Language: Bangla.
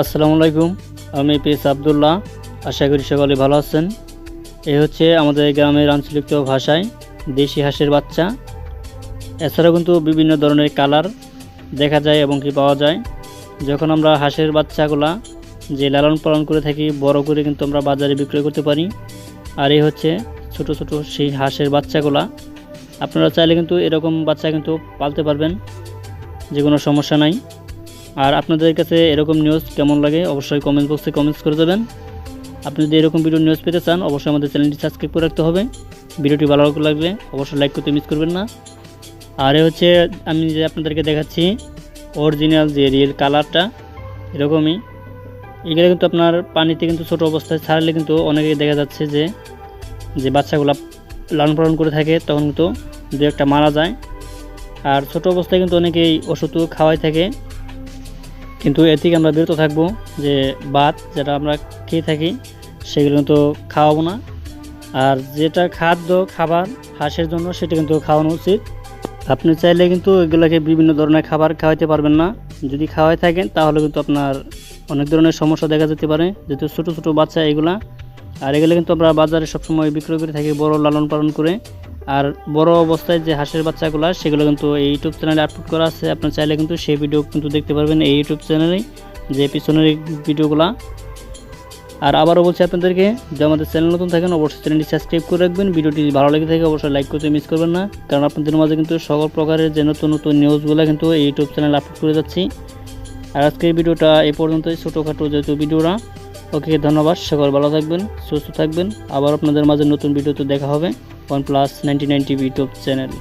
আসসালামু আলাইকুম, আমি পিস আবদুল্লাহ। আশা করি সকলে ভালো আছেন। এই হচ্ছে আমাদের গ্রামের আঞ্চলিক ভাষায়, দেশি হাঁসের বাচ্চা। এছাড়াও কিন্তু বিভিন্ন ধরনের কালার দেখা যায় এবং কি পাওয়া যায়। যখন আমরা হাঁসের বাচ্চাগুলা যে লালন পালন করে থাকি, বড় করে কিন্তু আমরা বাজারে বিক্রয় করতে পারি। আর এই হচ্ছে ছোট ছোট সেই হাঁসের বাচ্চাগুলা। আপনারা চাইলে কিন্তু এরকম বাচ্চা কিন্তু পালতে পারবেন, যে কোনো সমস্যা নাই। আর আপনাদের কাছে এরকম নিউজ কেমন লাগে, অবশ্যই কমেন্ট বক্সে কমেন্টস করে দেবেন। আপনি যদি এরকম ভিডিও নিউজ পেতে চান, অবশ্যই আমাদের চ্যানেলটি সাবস্ক্রাইব করে রাখতে হবে। ভিডিওটি ভালো লাগলে অবশ্যই লাইক করতে মিস করবেন না। আর হচ্ছে, আমি যে আপনাদেরকে দেখাচ্ছি অরিজিনাল যে রিয়েল কালারটা এরকমই। এগুলো কিন্তু আপনার পানিতে কিন্তু ছোট অবস্থায় ছাড়লে কিন্তু অনেকেই দেখা যাচ্ছে যে যে বাচ্চাগুলো লালন পালন করে থাকে, তখন কিন্তু দু একটা মারা যায়। আর ছোট অবস্থায় কিন্তু অনেকেই ওষুধও খাওয়াই থাকে। কিন্তু এর থেকে আমরা বিরত থাকব যে ভাত যেটা আমরা খেয়ে থাকি, সেগুলো কিন্তু খাওয়াবো না। আর যেটা খাদ্য, খাবার, হাঁসের জন্য সেটা কিন্তু খাওয়ানো উচিত। আপনি চাইলে কিন্তু এগুলোকে বিভিন্ন ধরনের খাবার খাওয়াইতে পারবেন না। যদি খাওয়াই থাকেন, তাহলে কিন্তু আপনার অনেক ধরনের সমস্যা দেখা যেতে পারে। যেহেতু ছোটো ছোটো বাচ্চা এগুলা, আর এগুলো কিন্তু আমরা বাজারে সবসময় বিক্রয় করে থাকি, বড় লালন পালন করে। আর বড় অবস্থায় যে হাঁসের বাচ্চাগুলো, সেগুলো কিন্তু এই ইউটিউব চ্যানেলে আপলোড করা আছে। আপনার চাইলে কিন্তু সেই ভিডিও কিন্তু দেখতে পারবেন এই ইউটিউব চ্যানেলেই যে পিছনের ভিডিওগুলা আর আবারও বলছি আপনাদেরকে, যে আমাদের চ্যানেল নতুন থাকেন, অবশ্যই চ্যানেলটি সাবস্ক্রাইব করে রাখবেন। ভিডিওটি ভালো লেগে থাকে, অবশ্যই লাইক করতে মিস করবেন না। কারণ আপনাদের মাঝে কিন্তু সকল প্রকারের যে নতুন নতুন নিউজগুলো কিন্তু এই ইউটিউব চ্যানেলে আপলোড করে যাচ্ছি। আর আজকের ভিডিওটা এই পর্যন্তই, ছোটোখাটো যেহেতু ভিডিওরা ওকে, ধন্যবাদ। সকল ভালো থাকবেন, সুস্থ থাকবেন। আবার আপনাদের মাঝে নতুন ভিডিওতে দেখা হবে। One plus ninety ninety YouTube channel